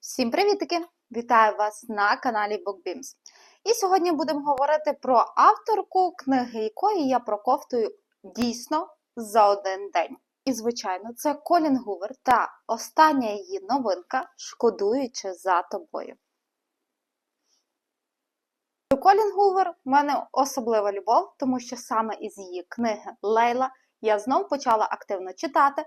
Всім привітики! Вітаю вас на каналі BookBeams. І сьогодні будемо говорити про авторку книги, якої я проковтую дійсно за один день. І, звичайно, це Колін Гувер та остання її новинка Шкодуючи за тобою. До Колін Гувер в мене особлива любов, тому що саме із її книги Лейла я знов почала активно читати.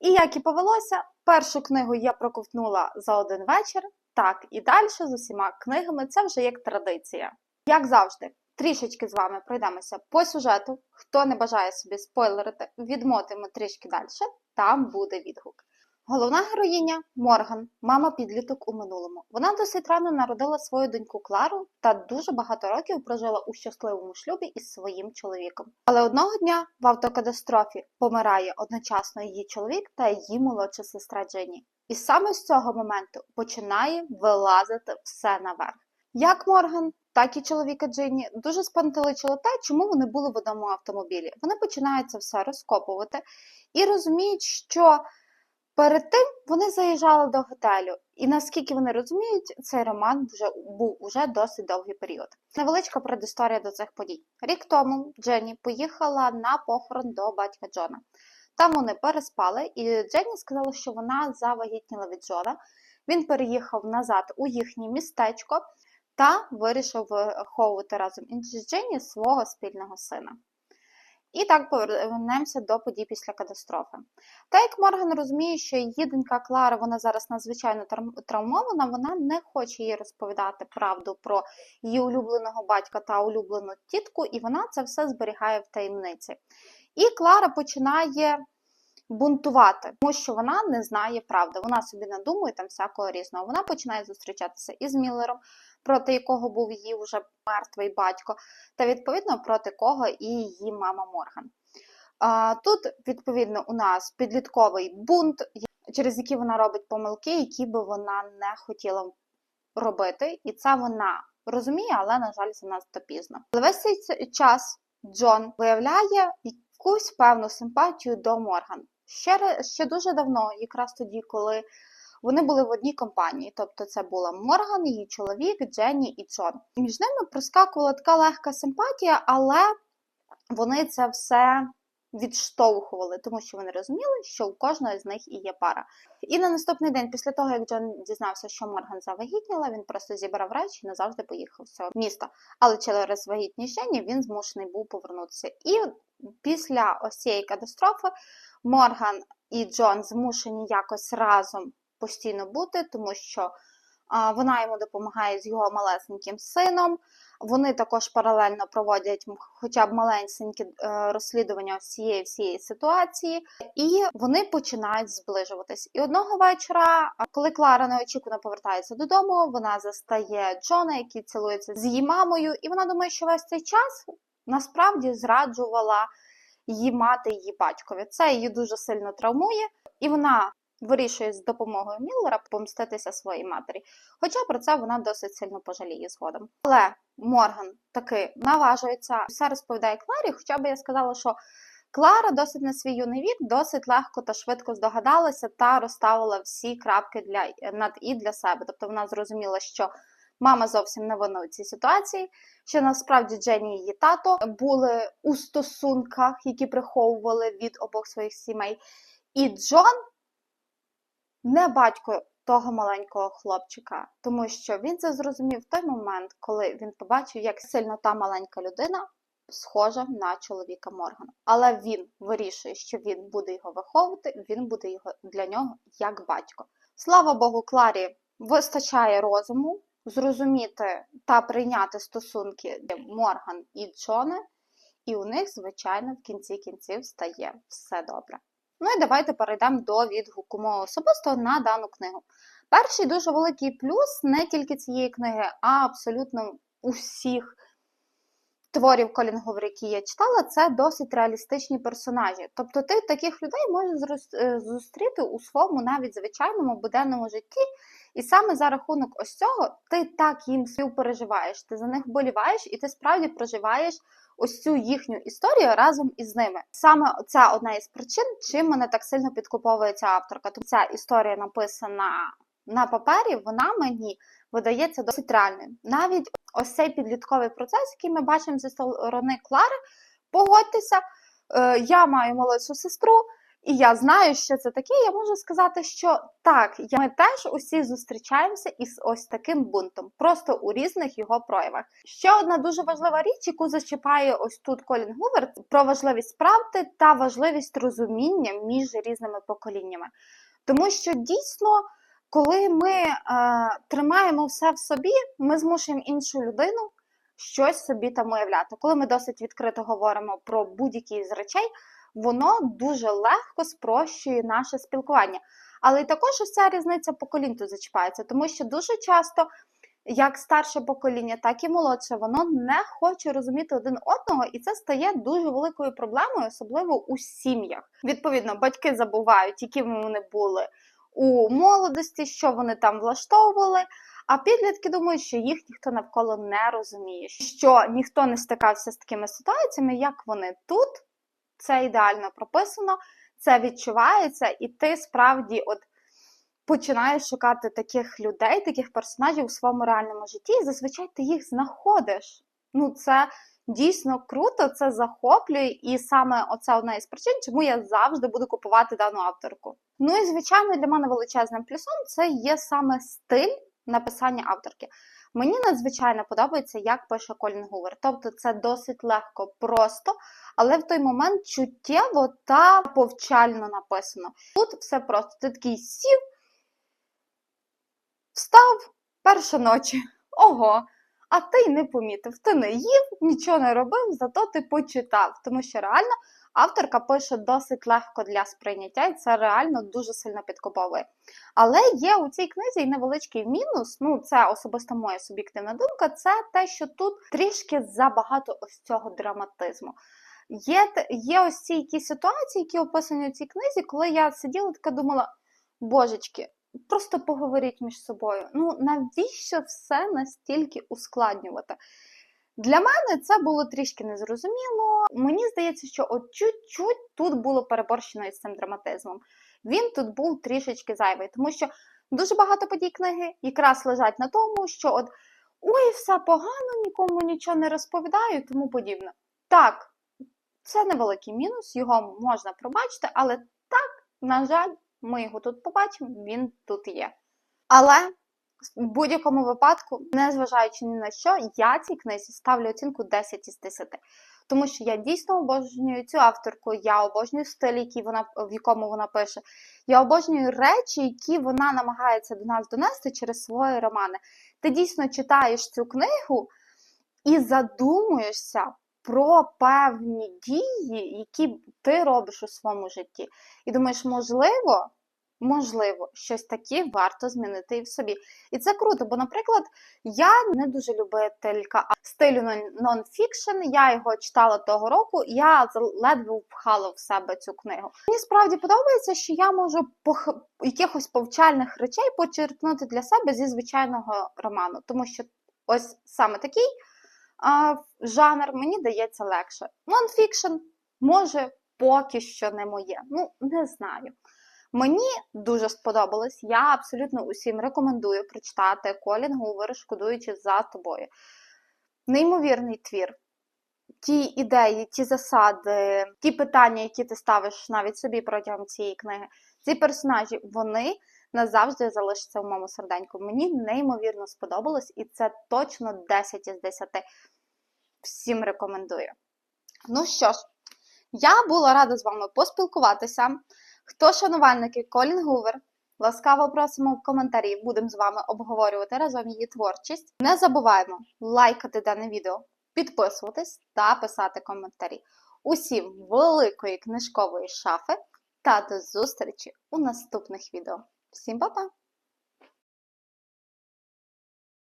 І як і повелося, першу книгу я проковтнула за один вечір, так і далі з усіма книгами це вже як традиція. Як завжди, трішечки з вами пройдемося по сюжету. Хто не бажає собі спойлерити, відмотимо трішки далі, там буде відгук. Головна героїня Морган, мама підліток у минулому. Вона досить рано народила свою доньку Клару та дуже багато років прожила у щасливому шлюбі із своїм чоловіком. Але одного дня в автокатастрофі помирає одночасно її чоловік та її молодша сестра Дженні. І саме з цього моменту починає вилазити все наверх. Як Морган, так і чоловіка Джинні дуже спантеличило те, чому вони були в одному автомобілі. Вони починають це все розкопувати і розуміють, що Перед тим вони заїжджали до готелю, і наскільки вони розуміють, цей роман вже був уже досить довгий період. Невеличка предісторія до цих подій. Рік тому Дженні поїхала на похорон до батька Джона. Там вони переспали, і Дженні сказала, що вона завагітніла від Джона. Він переїхав назад у їхнє містечко та вирішив виховувати разом із Дженні свого спільного сина. І так повернемося до подій після катастрофи. Та як Морган розуміє, що її донька Клара вона зараз надзвичайно травмована, вона не хоче їй розповідати правду про її улюбленого батька та улюблену тітку, і вона це все зберігає в таємниці. І Клара починає бунтувати, тому що вона не знає правди. Вона собі надумує там всякого різного. Вона починає зустрічатися із Міллером, проти якого був її вже мертвий батько, та відповідно проти кого і її мама Морган. Тут, відповідно, у нас підлітковий бунт, через який вона робить помилки, які би вона не хотіла робити, і це вона розуміє, але, на жаль, занадто пізно. Але весь цей час Джон виявляє якусь певну симпатію до Морган. Ще ще дуже давно, якраз тоді, коли вони були в одній компанії, тобто це була Морган, її чоловік, Дженні і Джон. Між ними проскакувала така легка симпатія, але вони це все відштовхували, тому що вони розуміли, що у кожної з них і є пара. І на наступний день, після того, як Джон дізнався, що Морган завагітніла, він просто зібрав речі і назавжди поїхав з цього міста. Але через вагітність Жені він змушений був повернутися. І після ось цієї катастрофи Морган і Джон змушені якось разом постійно бути, тому що вона йому допомагає з його малесеньким сином. Вони також паралельно проводять хоча б маленькі е, розслідування всієї всієї ситуації, і вони починають зближуватись. І одного вечора, коли Клара неочікувано повертається додому, вона застає Джона, який цілується з її мамою, і вона думає, що весь цей час насправді зраджувала її мати, її батькові. Це її дуже сильно травмує, і вона вирішує з допомогою Міллера помститися своїй матері. Хоча про це вона досить сильно пожаліє згодом. Але Морган таки наважується, все розповідає Кларі, хоча б я сказала, що. Клара досить на свій юний вік, досить легко та швидко здогадалася та розставила всі крапки для над і для себе. Тобто вона зрозуміла, що мама зовсім не винна у цій ситуації, що насправді Дженні і її тато були у стосунках, які приховували від обох своїх сімей. І Джон не батько того маленького хлопчика, тому що він це зрозумів в той момент, коли він побачив, як сильно та маленька людина схожа на чоловіка Моргана. Але він вирішує, що він буде його виховувати, він буде його для нього як батько. Слава Богу, Кларі вистачає розуму зрозуміти та прийняти стосунки Морган і Джона, і у них, звичайно, в кінці кінців стає все добре. Ну і давайте перейдемо до відгуку мого особистого на дану книгу. Перший дуже великий плюс не тільки цієї книги, а абсолютно усіх творів Колінговер, які я читала, це досить реалістичні персонажі. Тобто ти таких людей можеш е, зустріти у своєму навіть звичайному буденному житті. І саме за рахунок ось цього ти так їм співпереживаєш, ти за них вболіваєш, і ти справді проживаєш ось цю їхню історію разом із ними. Саме це одна із причин, чим мене так сильно підкуповує ця авторка. Тобто ця історія написана на папері вона мені видається досить реальною. Навіть ось цей підлітковий процес, який ми бачимо зі сторони Клари, погодьтеся, е, я маю молодшу сестру, і я знаю, що це таке. Я можу сказати, що так, я- ми теж усі зустрічаємося із ось таким бунтом, просто у різних його проявах. Ще одна дуже важлива річ, яку зачіпає ось тут Колін Гувер, про важливість правди та важливість розуміння між різними поколіннями. Тому що дійсно, коли ми е, тримаємо все в собі, ми змушуємо іншу людину щось собі там уявляти. Коли ми досить відкрито говоримо про будь-які з речей, воно дуже легко спрощує наше спілкування. Але також ось ця різниця поколінь тут зачіпається, тому що дуже часто. Як старше покоління, так і молодше, воно не хоче розуміти один одного, і це стає дуже великою проблемою, особливо у сім'ях. Відповідно, батьки забувають, якими вони були у молодості, що вони там влаштовували. А підлітки думають, що їх ніхто навколо не розуміє, що ніхто не стикався з такими ситуаціями, як вони тут. Це ідеально прописано, це відчувається, і ти справді от починаєш шукати таких людей, таких персонажів у своєму реальному житті, і зазвичай ти їх знаходиш. Ну, це дійсно круто, це захоплює, і саме оце одна із причин, чому я завжди буду купувати дану авторку. Ну і звичайно, для мене величезним плюсом це є саме стиль написання авторки. Мені надзвичайно подобається, як пише Колін Гувер. Тобто це досить легко, просто, але в той момент чуттєво та повчально написано. Тут все просто. Ти такий сів, встав перша ночі. Ого! А ти й не помітив, ти не їв, нічого не робив, зато ти почитав. Тому що реально авторка пише досить легко для сприйняття, і це реально дуже сильно підкуповує. Але є у цій книзі і невеличкий мінус. Ну, це особисто моя суб'єктивна думка. Це те, що тут трішки забагато ось цього драматизму. Є, є ось ці якісь ситуації, які описані у цій книзі, коли я сиділа така думала, божечки, просто поговоріть між собою. Ну навіщо все настільки ускладнювати? Для мене це було трішки незрозуміло. Мені здається, що от чуть-чуть тут було переборщено із цим драматизмом. Він тут був трішечки зайвий, тому що дуже багато подій книги якраз лежать на тому, що от ой, все погано, нікому нічого не розповідаю тому подібне. Так, це невеликий мінус, його можна пробачити, але так, на жаль, ми його тут побачимо, він тут є. Але в будь-якому випадку, незважаючи ні на що, я цій книзі ставлю оцінку 10 із 10. Тому що я дійсно обожнюю цю авторку, я обожнюю стиль, який вона, в якому вона пише. Я обожнюю речі, які вона намагається до нас донести через свої романи. Ти дійсно читаєш цю книгу і задумуєшся про певні дії, які ти робиш у своєму житті. І думаєш, можливо, можливо, щось таке варто змінити і в собі. І це круто, бо, наприклад, я не дуже любителька стилю нон- нон-фікшн, я його читала того року, я з- ледве впхала в себе цю книгу. Мені справді подобається, що я можу пох... якихось повчальних речей почерпнути для себе зі звичайного роману, тому що ось саме такий а, жанр мені дається легше. Нон-фікшн може поки що не моє. Ну, не знаю. Мені дуже сподобалось. Я абсолютно усім рекомендую прочитати Колін Гувер, шкодуючи за тобою. Неймовірний твір. Ті ідеї, ті засади, ті питання, які ти ставиш навіть собі протягом цієї книги, ці персонажі, вони назавжди залишаться в моєму серденьку. Мені неймовірно сподобалось, і це точно 10 із 10. Всім рекомендую. Ну що ж, я була рада з вами поспілкуватися. Хто шанувальники Колін Гувер, ласкаво просимо в коментарі, будемо з вами обговорювати разом її творчість. Не забуваємо лайкати дане відео, підписуватись та писати коментарі. Усім великої книжкової шафи та до зустрічі у наступних відео. Всім па-па!